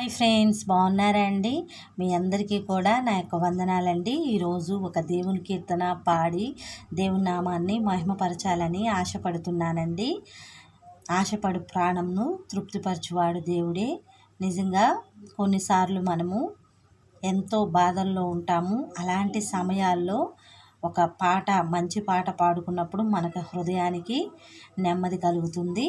Hi friends బాగున్నారా అండి మీ అందరికీ కూడా నా యొక్క వందనాలండి. ఈరోజు ఒక దేవుని కీర్తన పాడి దేవుని నామాన్ని మహిమపరచాలని ఆశపడుతున్నానండి. ఆశపడు ప్రాణంను తృప్తిపరచువాడు దేవుడే. నిజంగా కొన్నిసార్లు మనము ఎంతో బాధల్లో ఉంటాము. అలాంటి సమయాల్లో ఒక పాట మంచి పాట పాడుకున్నప్పుడు మనకు హృదయానికి నెమ్మది కలుగుతుంది.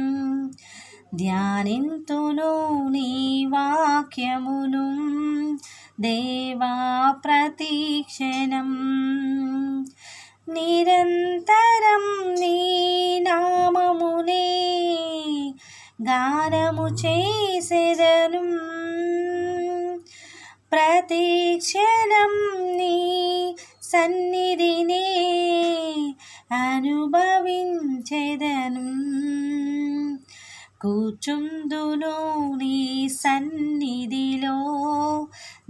ధ్యానింతును నీ వాక్యమును దేవా ప్రతీక్షణం నిరంతరం నీ నామమునే గానము చేసేదను ప్రతీక్షణం నీ సన్నిధినే అనుభవించెదను కూచుందును నీ సన్నిధిలో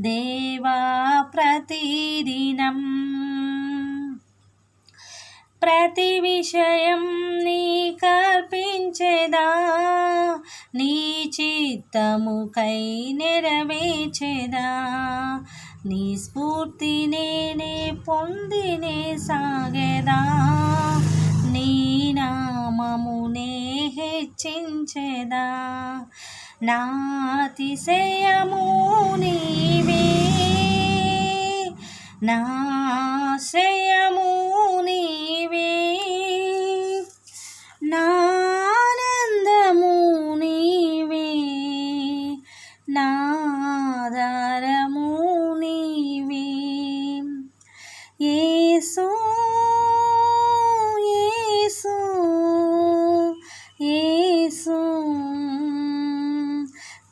దేవా ప్రతిదినం. ప్రతి విషయం నీ కల్పించేదా? నీ చిత్తముకై నెరవేర్చేదా? నీ స్ఫూర్తి నేనే పొందినే సాగేదా? హెచ్చించెదా నాతిశయము నీవే. నాశ్రయము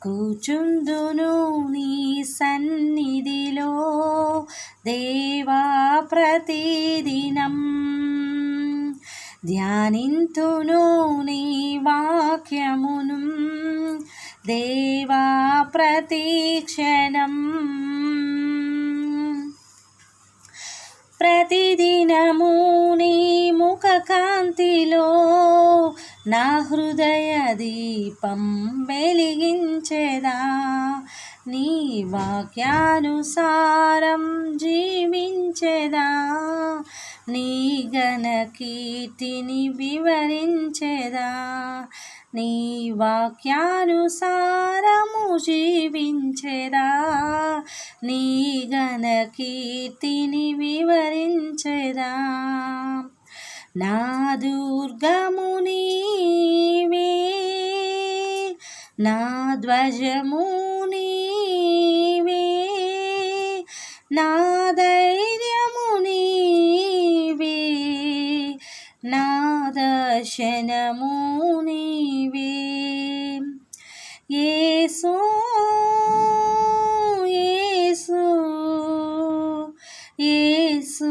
కూచుందును నీ సన్నిధిలో దేవా ప్రతిదినం. ధ్యానింతును నీ వాక్యమును దేవా ప్రతీక్షణం. ప్రతిదినము నీ ముఖ కాంతిలో నా హృదయ దీపం వెలిగించేదా? నీ వాక్యానుసారం జీవించేదా? నీ గణకీర్తిని వివరించేదా? నీ వాక్యానుసారము జీవించేదా? నీ గణకీర్తిని వివరించేదా? నా దుర్గము నా ధ్వజము నీవే నా ధైర్యము నీవే నా దర్శనము నీవే. ఏసో ఏసు ఏసు